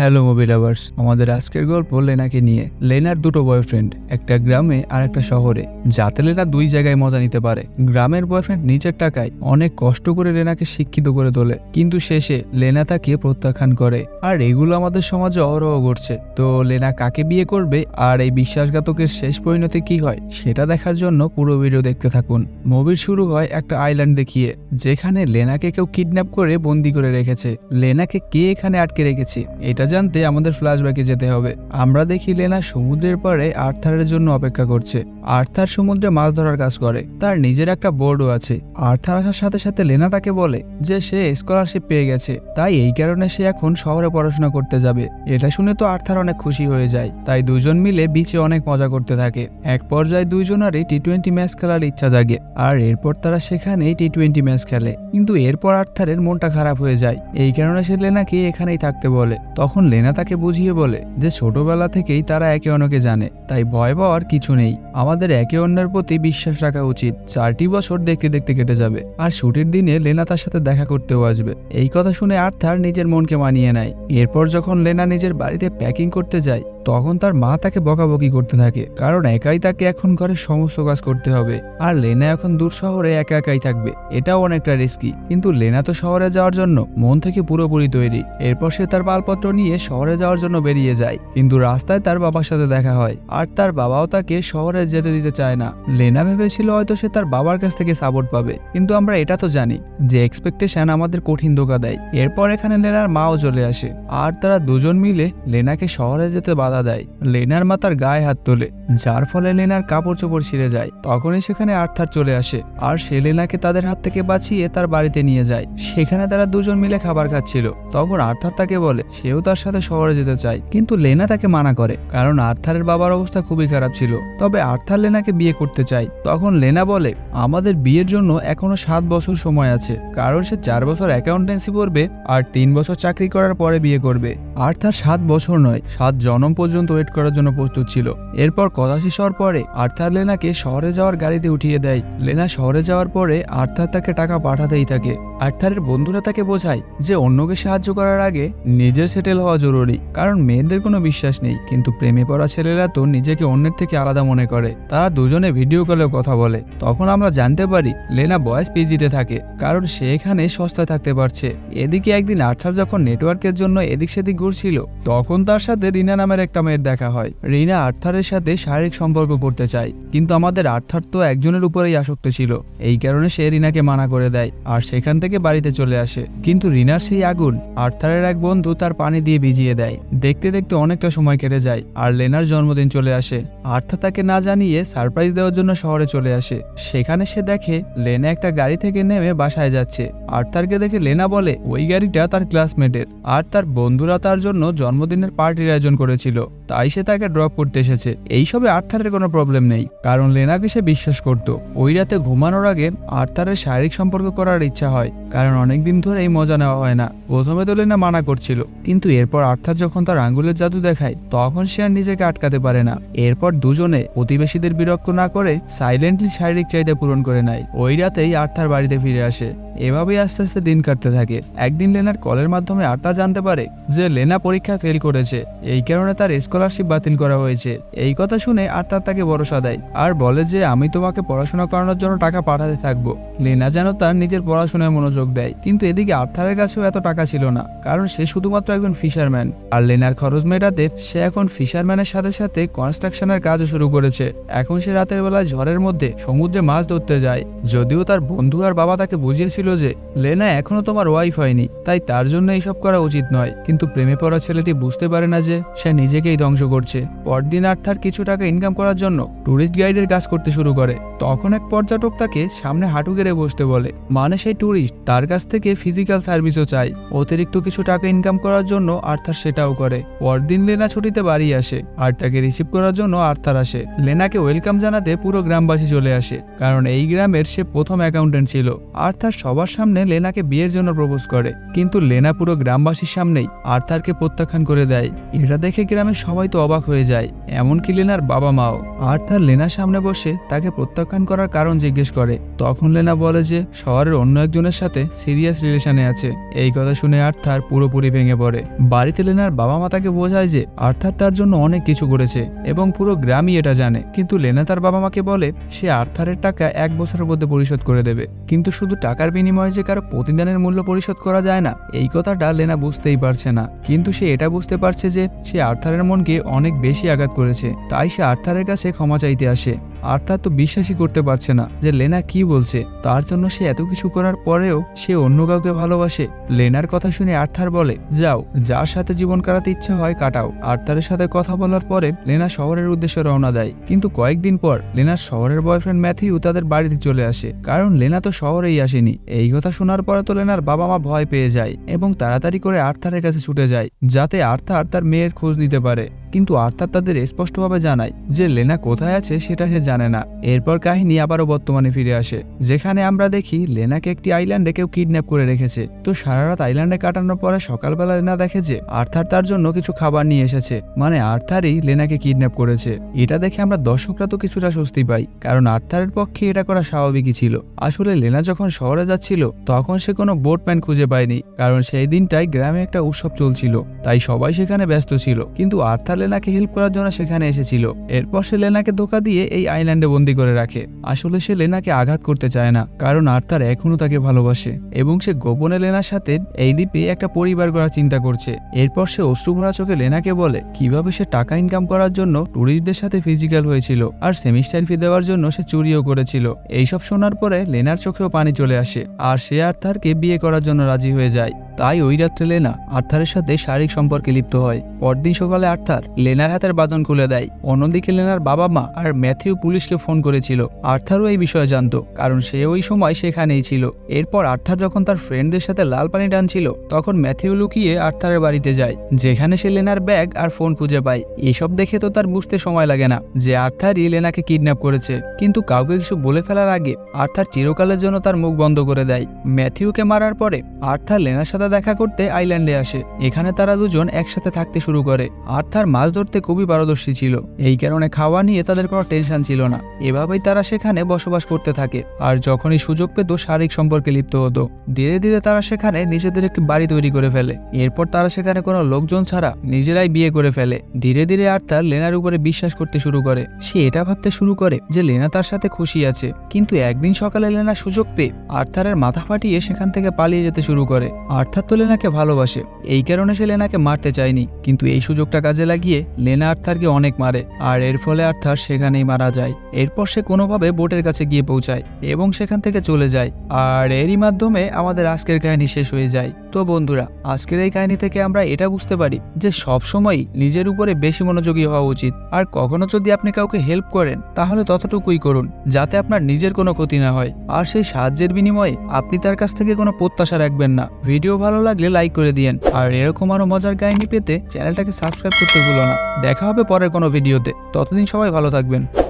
Hello movie lovers আমাদের আজকের গল্প লেনাকে নিয়ে। লেনার দুটো বয়ফ্রেন্ড একটা গ্রামে আর একটা শহরে। যাতে লেনা দুই জায়গায় মজা নিতে পারে। গ্রামের বয়ফ্রেন্ড নিজের টাকায় অনেক কষ্ট করে লেনাকে শিক্ষিত করে তোলে। কিন্তু শেষে লেনা তাকে প্রত্যাখ্যান করে। আর এগুলো আমাদের সমাজে অহরহ ঘটছে তো লেনা কাকে বিয়ে করবে? আর এই বিশ্বাসঘাতকের শেষ পরিণতি কি হয়? সেটা দেখার জন্য পুরো ভিডিও দেখতে থাকুন। মুভির শুরু হয় একটা আইল্যান্ড দেখিয়ে, যেখানে লেনাকে কেউ কিডন্যাপ করে বন্দি করে রেখেছে। লেনাকে কে এখানে আটকে রেখেছে? এটা জানতে আমাদের ফ্ল্যাশব্যাকে যেতে হবে। আমরা দেখি লেনা সমুদ্রের পাড়ে আর্থারের জন্য অপেক্ষা করছে। আর্থার সমুদ্রে মাছ ধরার কাজ করে। তার নিজের একটা বোর্ডও আছে। আর্থার আসার সাথে সাথে লেনা তাকে বলে যে সে স্কলারশিপ পেয়ে গেছে। তাই এই কারণে সে এখন শহরে পড়াশোনা করতে যাবে। এটা শুনে তো আর্থার অনেক খুশি হয়ে যায়। তাই দুজন মিলে বিচে অনেক মজা করতে থাকে। এক পর্যায়ে দুইজনারই টি টোয়েন্টি ম্যাচ খেলার ইচ্ছা জাগে। আর এরপর তারা সেখানেই টি টোয়েন্টি ম্যাচ খেলে। কিন্তু এরপর আর্থারের মনটা খারাপ হয়ে যায়। এই কারণে সে লেনাকে এখানেই থাকতে বলে। তখন লেনা তাকে বুঝিয়ে বলে যে ছোটবেলা থেকেই তারা একে অন্যকে জানে, তাই ভয় পাওয়ার কিছু নেই। আমাদের একে অন্যের প্রতি বিশ্বাস রাখা উচিত। চারটি বছর দেখতে দেখতে কেটে যাবে, আর ছুটির দিনে লেনা তার সাথে দেখা করতেও আসবে। এই কথা শুনে আর্থার নিজের মনকে মানিয়ে নেয়। এরপর যখন লেনা নিজের বাড়িতে প্যাকিং করতে যায়, তখন তার মা তাকে বকাবকি করতে থাকে, কারণ একাই তাকে এখন ঘরের সমস্ত কাজ করতে হবে। আর লেনা এখন দূর শহরে একা একাই থাকবে, এটাও অনেকটা রিস্কি কিন্তু লেনা তো শহরে যাওয়ার জন্য মন থেকে পুরোপুরি তৈরি। এরপর সে তার মালপত্র নিয়ে শহরে যাওয়ার জন্য বেরিয়ে যায়। কিন্তু রাস্তায় তার বাবার সাথে দেখা হয়। আর তার বাবাও তাকে শহরে যেতে দিতে চায় না। লেনা ভেবেছিল হয়তো সে তার বাবার কাছ থেকে সাপোর্ট পাবে। কিন্তু আমরা এটা তো জানি যে এক্সপেকটেশন আমাদের কঠিন ধোকা দেয়। এরপর এখানে লেনার মাও চলে আসে। আর তারা দুজন মিলে লেনাকে শহরে যেতে বাধা দেয়। লেনার মা তার গায়ে হাত তোলে। যার ফলে লেনার কাপড় চোপড় ছিঁড়ে যায়। তখনই সেখানে আর্থার চলে আসে। আর সে লেনাকে তাদের হাত থেকে বাঁচিয়ে তার বাড়িতে নিয়ে যায়। সেখানে তারা দুজন মিলে খাবার খাচ্ছিল। তখন আর্থার তাকে বলে, সেও সাথে শহরে যেতে চায় কিন্তু লেনা তাকে মানা করে, কারণ আর্থারের বাবার অবস্থা খুবই খারাপ ছিল। তবে আর্থার লেনাকে বিয়ে করতে চায় তখন লেনা বলে, আমাদের বিয়ের জন্য এখনও সাত বছর সময় আছে। কারণ সে চার বছর অ্যাকাউন্টেন্সি পড়বে আর তিন বছর চাকরি করার পরে বিয়ে করবে। আর্থার সাত বছর নয়, সাত জনম পর্যন্ত ওয়েট করার জন্য প্রস্তুত ছিল। এরপর কথা শেষ হওয়ার পরে আর্থার লেনাকে শহরে যাওয়ার গাড়িতে উঠিয়ে দেয়। লেনা শহরে যাওয়ার পরে আর্থার তাকে টাকা পাঠাতেই থাকে। আর্থারের বন্ধুরা তাকে বোঝায় যে অন্যকে সাহায্য করার আগে নিজের সেটেল হওয়া জরুরি, কারণ মেয়েদের কোনো বিশ্বাস নেই। কিন্তু প্রেমে পড়া ছেলেরা তো নিজেকে অন্যের থেকে আলাদা মনে করে। তারা দুজনে ভিডিও কলে কথা বলে। তখন আমরা জানতে পারি, লেনা বয়স পিজিতে থাকে, কারণ সে এখানে সস্তায় থাকতে পারছে। এদিকে একদিন আর্থার যখন নেটওয়ার্কের জন্য এদিক সেদিক ঘুরছিল, তখন তার সাথে রিনা নামের একটা মেয়ের দেখা হয়। রিনা আর্থারের সাথে শারীরিক সম্পর্ক করতে চায়, কিন্তু আমাদের আর্থার তো একজনের উপরেই আসক্ত ছিল। এই কারণে সে রিনাকে মানা করে দেয়, আর সেখান থেকে বাড়িতে চলে আসে। কিন্তু রিনার সেই আগুন আর্থারের এক বন্ধু তার পানি দিয়ে ভিজিয়ে দেয়। দেখতে দেখতে অনেকটা সময় কেটে যায় আর লেনার জন্মদিন চলে আসে। আর্থার তাকে না জানিয়ে সারপ্রাইজ দেওয়ার জন্য শহরে চলে আসে। সেখানে সে দেখে লেনা একটা গাড়ি থেকে নেমে বাসায় যাচ্ছে। আর্থারকে দেখে লেনা বলে, ওই গাড়িটা তার ক্লাসমেটের। আর তার বন্ধুরা তার জন্য জন্মদিনের পার্টির আয়োজন করেছিল। তাই সে তাকে ড্রপ করতে এসেছে। এইসবে আর্থারের কোনো প্রবলেম নেই। কারণ লেনাকে সে বিশ্বাস করত। ওই রাতে ঘুমানোর আগে আর্থারের শারীরিক সম্পর্ক করার ইচ্ছা হয়। কারণ অনেকদিন ধরে এই মজা নেওয়া হয় না। প্রথমে তো লেনা মানা করছিল। কিন্তু এরপর আর্থার যখন তার আঙ্গুলের জাদু দেখায়, তখন সে আর নিজেকে আটকাতে পারে না। এরপর দুজনে প্রতিবেশীদের বিরক্ত না করে সাইলেন্টলি শারীরিক চাহিদা পূরণ করে নেয়। ওই রাতেই আর্থার বাড়িতে ফিরে আসে। এভাবেই আস্তে আস্তে দিন কাটতে থাকে। একদিন লেনার কলের মাধ্যমে আর্থার জানতে পারে যে লেনা পরীক্ষায় ফেল করেছে। এই কারণে তার স্কলারশিপ বাতিল করা হয়েছে। এই কথা শুনে আর্থার তাকে ভরসা দেয় আর বলে যে, আমি তোমাকে পড়াশোনা করানোর জন্য টাকা পাঠাতে থাকব। লেনা যেন তার নিজের পড়াশোনায় মনোযোগ দেয়। কিন্তু এদিকে আর্থারের কাছেও এত টাকা ছিল না। কারণ সে শুধুমাত্র একজন ফিশারম্যান আর লেনার খরচ মেটাতে সে এখন ফিশারম্যানের সাথে সাথে কনস্ট্রাকশনের কাজও শুরু করেছে। এখন সে রাতের বেলায় ঝড়ের মধ্যে সমুদ্রে মাছ ধরতে যায়। যদিও তার বন্ধু আর বাবা তাকে বুঝিয়েছিল যে, লেনা এখনও তোমার ওয়াইফ হয়নি, তাই তার জন্য এইসব করা উচিত নয়। কিন্তু প্রেমে পড়া ছেলেটি বুঝতে পারে না যে, সে নিজেকেই ধ্বংস করছে। পরদিন আর্থার কিছু টাকা ইনকাম করার জন্য ট্যুরিস্ট গাইডের কাজ করতে শুরু করে। তখন এক পর্যটক তাকে সামনে হাঁটু গেড়ে বসতে বলে মানে সেই ট্যুরিস্ট তার কাছ থেকে ফিজিক্যাল সার্ভিসও চায় অতিরিক্ত কিছু টাকা ইনকাম করার জন্য আর্থার সেটাও করে। পরদিন লেনা ছুটিতে বাড়ি আসে। আর তাকে রিসিভ করার জন্য আর্থার আসে। লেনাকে ওয়েলকাম জানাতে পুরো গ্রামবাসী চলে আসে, কারণ এই গ্রামের সে প্রথম অ্যাকাউন্টেন্ট ছিল। আর্থার সবার সামনে লেনাকে বিয়ের জন্য প্রপোজ করে, কিন্তু লেনা পুরো গ্রামবাসীর সামনেই আর্থারকে প্রত্যাখ্যান করে দেয়। এটা দেখে গ্রামের সবাই তো অবাক হয়ে যায়, এমনকি লেনার বাবা মাও আর্থার লেনার সামনে বসে তাকে প্রত্যাখ্যান করার কারণ জিজ্ঞেস করে। তখন লেনা বলে যে, শহরের অন্য একজনের সাথে সিরিয়াস রিলেশনে আছে। এই কথা শুনে আর্থার পুরোপুরি ভেঙে পড়ে। বাড়িতে লেনার বাবা মা তাকে বোঝায় যে আর্থার তার জন্য অনেক কিছু করেছে এবং পুরো গ্রামই এটা জানে। কিন্তু লেনা তার বাবা মাকে বলে, সে আর্থারের টাকা এক বছরের মধ্যে পরিশোধ করে দেবে। কিন্তু শুধু টাকার বিনিময়ে যে কারও প্রতিদানের মূল্য পরিশোধ করা যায় না, এই কথাটা লেনা বুঝতেই পারছে না। কিন্তু সে এটা বুঝতে পারছে যে সে আর্থারের মনকে অনেক বেশি আঘাত করেছে। তাই সে আর্থারের কাছে ক্ষমা চাইতে আসে। আর্থার তো বিশ্বাসই করতে পারছে না যে লেনা কি বলছে। তার জন্য সে এত কিছু করার পরেও সে অন্য কাউকে ভালোবাসে। লেনার কথা শুনে আর্থার বলে, যাও, যার সাথে জীবন কাটাতে ইচ্ছে হয় কাটাও। আর্থারের সাথে কথা বলার পরে লেনা শহরের উদ্দেশ্যে রওনা দেয়। কিন্তু কয়েকদিন পর লেনার শহরের বয়ফ্রেন্ড ম্যাথিউ তাদের বাড়িতে চলে আসে। কারণ লেনা তো শহরেই আসেনি। এই কথা শোনার পরে তো লেনার বাবা মা ভয় পেয়ে যায় এবং তাড়াতাড়ি করে আর্থারের কাছে ছুটে যায়, যাতে আর্থার তার মেয়ের খোঁজ নিতে পারে। কিন্তু আর্থার তাদের স্পষ্টভাবে জানায় যে লেনা কোথায় আছে সেটা সে জানে না। এরপর কাহিনী আবারও বর্তমানে ফিরে আসে। যেখানে আমরা দেখি, লেনাকে একটি আইল্যান্ডে কেউ কিডন্যাপ করে রেখেছে। তো সারা রাত আইল্যান্ডে কাটানোর পরে সকালবেলা লেনা দেখে যে, আর্থার তার জন্য কিছু খাবার নিয়ে এসেছে। মানে আর্থারই লেনাকে কিডন্যাপ করেছে। এটা দেখে আমরা দর্শকরা তো কিছুটা স্বস্তি পাই, কারণ আর্থারের পক্ষে এটা করা স্বাভাবিকই ছিল। আসলে লেনা যখন শহরে যাচ্ছিল, তখন সে কোনো বোটম্যান খুঁজে পায়নি, কারণ সেই দিনটাই গ্রামে একটা উৎসব চলছিল, তাই সবাই সেখানে ব্যস্ত ছিল। কিন্তু আর্থার লেনাকে হেল্প করার জন্য সেখানে এসেছিল। এরপর সে লেনাকে ধোকা দিয়ে এই আইল্যান্ডে বন্দি করে রাখে। আসলে সে লেনাকে আঘাত করতে চায় না, কারণ আর্থার এখনও তাকে ভালোবাসে, এবং সে গোপনে লেনার সাথে এই দ্বীপে একটা পরিবার গড়ার চিন্তা করছে। এরপর সে অশ্রুভরা চোখে লেনাকে বলে, কীভাবে সে টাকা ইনকাম করার জন্য টুরিস্টদের সাথে ফিজিক্যাল হয়েছিল, আর সেমিস্টার ফি দেওয়ার জন্য সে চুরিও করেছিল? এইসব শোনার পরে লেনার চোখেও পানি চলে আসে, আর সে আর্থারকে বিয়ে করার জন্য রাজি হয়ে যায়। তাই ওই রাত্রে লেনা আর্থারের সাথে শারীরিক সম্পর্কে লিপ্ত হয়। পরদিন সকালে আর্থার লেনার হাতের বাঁধন খুলে দেয়। অন্যদিকে লেনার বাবা মা আর ম্যাথিউ পুলিশকে ফোন করেছিল। আর্থারও এই বিষয়ে জানতো, কারণ সে ওই সময় সেখানেই ছিল। এরপর আর্থার যখন তার ফ্রেন্ডদের সাথে লাল পানি টানছিল, তখন ম্যাথিউ লুকিয়ে আর্থারের বাড়িতে যায়, যেখানে সে লেনার ব্যাগ আর ফোন খুঁজে পায়। এসব দেখে তো তার বুঝতে সময় লাগে না যে আর্থারই লেনাকে কিডন্যাপ করেছে। কিন্তু কাউকে কিছু বলে ফেলার আগে আর্থার চিরকালের জন্য তার মুখ বন্ধ করে দেয়। ম্যাথিউকে মারার পরে আর্থার লেনার সাথে দেখা করতে আইল্যান্ডে আসে। এখানে তারা দুজন একসাথে থাকতে শুরু করে। আর্থার মাছ ধরতে খুবই পারদর্শী ছিল। এই কারণে খাওয়া নিয়ে তাদের কোনো টেনশন ছিল না। এভাবেই তারা সেখানে বসবাস করতে থাকে। আর যখনই সুযোগ পেত, শারীরিক সম্পর্কে লিপ্ত হতো। ধীরে ধীরে তারা সেখানে নিজেদের একটি বাড়ি তৈরি করে ফেলে। এরপর তারা সেখানে কোনো লোকজন ছাড়া নিজেরাই বিয়ে করে ফেলে। ধীরে ধীরে আর্থার লেনার উপরে বিশ্বাস করতে শুরু করে। সে এটা ভাবতে শুরু করে যে লেনা তার সাথে খুশি আছে। কিন্তু একদিন সকালে লেনা সুযোগ পেয়ে আর্থারের মাথা ফাটিয়ে সেখান থেকে পালিয়ে যেতে শুরু করে। আর্থার তো লেনাকে ভালোবাসে। এই কারণে সে লেনাকে মারতে চায়নি। কিন্তু এই সুযোগটা কাজে লাগিয়ে লেনা আর্থারকে অনেক মারে। আর এর ফলে আর্থার সেখানেই মারা যায়। এরপর সে কোনোভাবে বোটের কাছে গিয়ে পৌঁছায় এবং সেখান থেকে চলে যায়। আর এরই মাধ্যমে আমাদের আজকের কাহিনী শেষ হয়ে যায়। তো বন্ধুরা, আজকের এই কাহিনী থেকে আমরা এটা বুঝতে পারি যে সব সময়ই নিজের উপরে বেশি মনোযোগী হওয়া উচিত। আর কখনো যদি আপনি কাউকে হেল্প করেন, তাহলে ততটুকুই করুন, যাতে আপনার নিজের কোনো ক্ষতি না হয়। আর সেই সাহায্যের বিনিময়ে আপনি তার কাছ থেকে কোনো প্রত্যাশা রাখবেন না। ভিডিও ভালো লাগলে লাইক করে দিয়েন। আর এরকম আরও মজার কাহিনী পেতে চ্যানেলটাকে সাবস্ক্রাইব করতে ভুলো না। দেখা হবে পরের কোনো ভিডিওতে। ততদিন সবাই ভালো থাকবেন।